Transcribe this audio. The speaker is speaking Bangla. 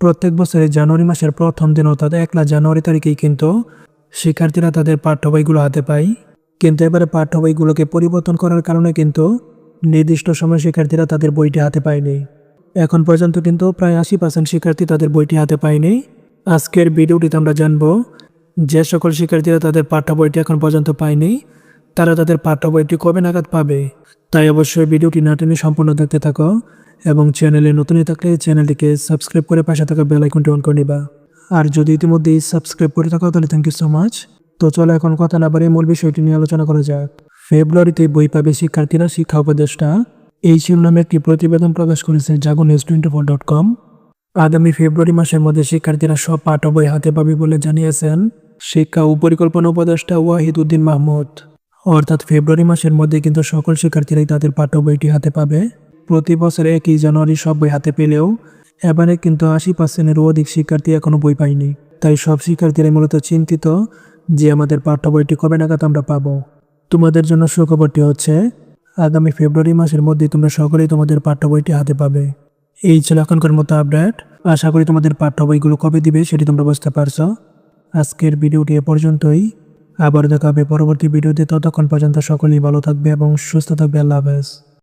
প্রত্যেক বছরে জানুয়ারি মাসের প্রথম দিন অর্থাৎ একলা জানুয়ারি তারিখেই কিন্তু শিক্ষার্থীরা তাদের পাঠ্য বইগুলো হাতে পায়। কিন্তু এবারে পাঠ্য বইগুলোকে পরিবর্তন করার কারণে কিন্তু নির্দিষ্ট সময় শিক্ষার্থীরা তাদের বইটি হাতে পায়নি। এখন পর্যন্ত কিন্তু প্রায় আশি পার্সেন্ট শিক্ষার্থী তাদের বইটি হাতে পায়নি। আজকের ভিডিওটিতে আমরা জানব যে সকল শিক্ষার্থীরা তাদের পাঠ্য বইটি এখন পর্যন্ত পায়নি, তারা তাদের পাঠ্য বইটি কবে নাগাদ পাবে। তাই অবশ্যই ভিডিওটি না টেনে সম্পূর্ণ দেখতে থাকো। এবং চ্যানেলে নতুন থাকলে চ্যানেলটিকে সাবস্ক্রাইব করে পাশে থাকা বেল আইকনটি অন করে নিবা। আর যদি ইতিমধ্যেই সাবস্ক্রাইব করে থাকো, তাহলে থ্যাংক ইউ সো মাচ তো চলো এখন কথা না বাড়িয়ে মূল বিষয়টি নিয়ে আলোচনা করা যাক। ফেব্রুয়ারিতে বই পাবে শিক্ষার্থীরা, শিক্ষা উপদেষ্টা। এই শিরোনামে একটি প্রতিবেদন প্রকাশ করেছে Jago news twenty four dot com আগামী ফেব্রুয়ারি মাসের মধ্যে শিক্ষার্থীরা সব পাঠ বই হাতে পাবে বলে জানিয়েছেন শিক্ষা ও পরিকল্পনা উপদেষ্টা ওয়াহিদ উদ্দিন মাহমুদ। অর্থাৎ ফেব্রুয়ারি মাসের মধ্যে কিন্তু সকল শিক্ষার্থীরাই তাদের পাঠ্য বইটি হাতে পাবে। প্রতি বছর একই জানুয়ারি সব বই হাতে পেলেও এবারে কিন্তু আশি পার্সেন্টেরও অধিক শিক্ষার্থী এখনও বই পায়নি। তাই সব শিক্ষার্থীরাই মূলত চিন্তিত যে আমাদের পাঠ্য বইটি কবে নাগাদ আমরা পাবো। তোমাদের জন্য সুখবরটি হচ্ছে, আগামী ফেব্রুয়ারি মাসের মধ্যে তোমরা সকলেই তোমাদের পাঠ্য বইটি হাতে পাবে। এই ছিল এখনকার মতো আপডেট। আশা করি তোমাদের পাঠ্য বইগুলো কবে দিবে সেটি তোমরা বুঝতে পারছ। আজকের ভিডিওটি এ পর্যন্তই। আবার দেখা হবে পরবর্তী ভিডিওতে। ততক্ষণ পর্যন্ত সকলেই ভালো থাকবে এবং সুস্থ থাকবে। আল্লাহ হাফেজ।